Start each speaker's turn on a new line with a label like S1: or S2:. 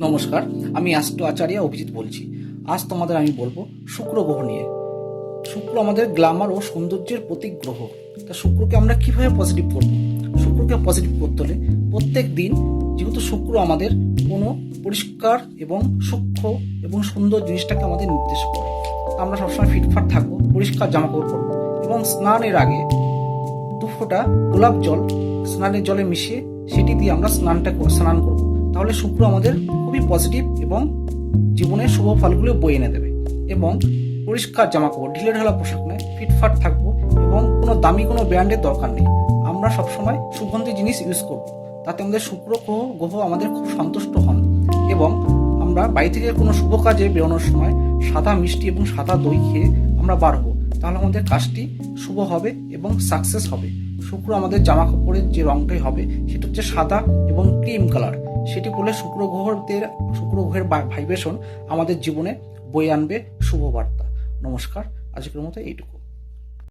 S1: নমস্কার, আমি অ্যাস্ট্রো আচার্য অভিজিৎ বলছি। আজ তোমাদের আমি বলব শুক্র গ্রহ নিয়ে। শুক্র আমাদের গ্ল্যামার ও সৌন্দর্যের প্রতীক গ্রহ তা শুক্রকে আমরা কীভাবে পজিটিভ করব? শুক্রকে পজিটিভ করতে হলে প্রত্যেক দিন যেহেতু শুক্র আমাদের কোনো পরিষ্কার এবং সূক্ষ্ম এবং সুন্দর জিনিসটাকে আমাদের নির্দেশ করে। আমরা সবসময় ফিটফাট থাকব, পরিষ্কার জামা কাপড় পরবো এবং স্নানের আগে দু ফোঁটা গোলাপ জল স্নানের জলে মিশিয়ে সেটি দিয়ে আমরা স্নানটা স্নান করব। তাহলে শুক্র আমাদের খুবই পজিটিভ এবং জীবনের শুভ ফলগুলো বয়ে এনে দেবে। এবং পরিষ্কার জামা কাপড় ঢিলে ঢালা পোশাক নয়, ফিটফাট থাকব এবং কোনো দামি কোনো ব্র্যান্ডের দরকার নেই। আমরা সবসময় সুগন্ধি জিনিস ইউজ করব। তাতে আমাদের শুক্র গ্রহ গ্রহ আমাদের খুব সন্তুষ্ট হন। এবং আমরা বাড়ি থেকে কোনো শুভ কাজে বেরোনোর সময় সাদা মিষ্টি এবং সাদা দই খেয়ে আমরা বার হব। তাহলে আমাদের কাজটি শুভ হবে এবং সাকসেস হবে। শুক্র আমাদের জামা কাপড়ের যে রংটাই হবে, সেটা হচ্ছে সাদা এবং ক্রিম কালার সেটি বলে শুক্র গ্রহদের শুক্র গ্রহের ভাইব্রেশন আমাদের জীবনে বয়ে আনবে শুভবার্তা নমস্কার, আজকের মতো এইটুকু।